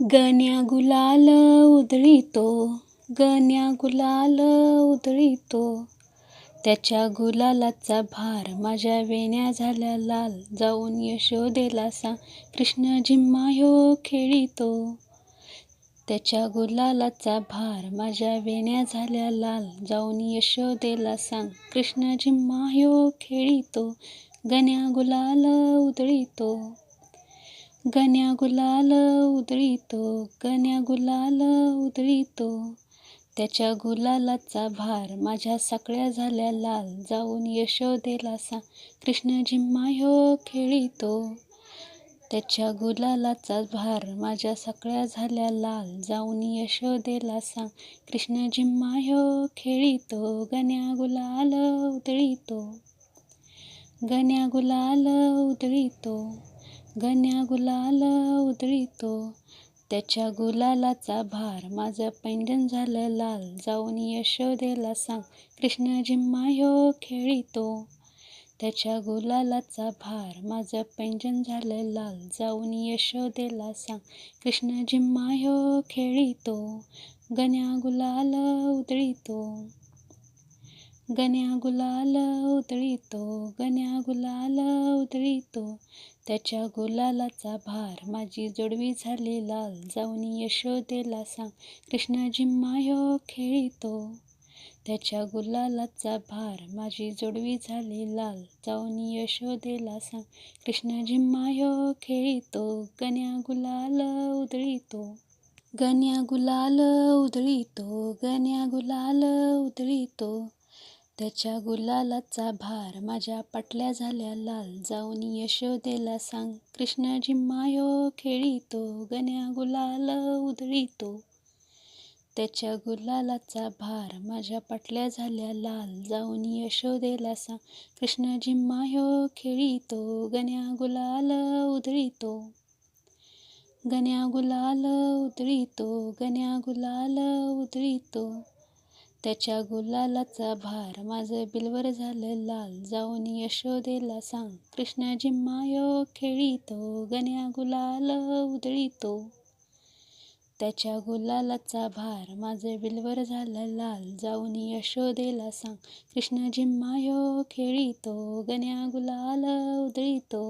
गण्या गुलाल उधळीतो गण्या गुलाल उधळीतो. त्याच्या गुलालाचा भार माझ्या वेण्या झाल्या लाल. जाऊन यशोदेला सांग कृष्ण जिम्मा ह्यो खेळीतो. त्याच्या गुलालाचा भार माझ्या वेण्या झाल्या लाल. जाऊन यशोदेला सांग कृष्ण जिम्मा ह्यो खेळीतो गण्या गुलाल उधळीतो. गण्या गुलाल उधळीतो गण्या गुलाल उधळीतो. त्याच्या गुलालाचा भार माझ्या सगळ्या झाल्या लाल. जाऊन यशोदेला सा कृष्ण जिम्मा ह्यो खेळीतो. त्याच्या गुलालाचा भार माझ्या सगळ्या झाल्या लाल. जाऊन यशोदेला सांग कृष्ण जिम्मा ह्यो खेळीतो गण्या गुलाल उधळीतो. गण्या गुलाल उधळीतो. गण्या गुलाल उधळीतो. त्याच्या गुलालाचा भार माझं पैंजण झालं लाल. जाऊन यशोदेला सांग कृष्ण जिम्मा ह्यो खेळीतो. त्याच्या गुलालाचा भार माझं पैंजण झालं लाल. जाऊन यशोदेला सांग कृष्ण जिम्मा ह्यो खेळीतो. गण्या गुलाल उधळीतो. गण्या गुलाल उतळीतो गण्या गुलाल उतळीतो. त्याच्या गुलालाचा भार माझी जोडवी झाली लाल. जाऊन यशोदेला सांग कृष्णा झिम्मा खेळीतो. त्याच्या गुलालाचा भार माझी जोडवी झाली लाल. जाऊन यशोदेला सांग कृष्णा झिम्मा खेळीतो गण्या गुलाल उधळीतो गण्या गुलाल उधळीतो गण्या गुलाल उधळीतो त्याच्या गुलालाचा भार माझ्या पाटल्या झाल्या लाल. जाऊन यशोदेला सांग कृष्ण मायो खेळीतो गण्या गुलाल उधळीतो. त्याच्या गुलालाचा भार माझ्या पाटल्या झाल्या लाल. जाऊन यशोदेला सांग कृष्णाजी मायो खेळीतो गण्या गुलाल उधळीतो. गण्या गुलाल उधळीतो गण्या गुलाल उधळीतो. त्याच्या गुलालाचा भार माझं बिलवर झालं लाल. जाऊन यशोदेला सांग कृष्णा जिम्मायो खेळीतो गण्या गुलाल उधळीतो. त्याच्या गुलालाचा भार माझं बिलवर झालं लाल. जाऊन यशोदेला सांग कृष्ण झिम्मा खेळीतो गण्या गुलाल उधळीतो.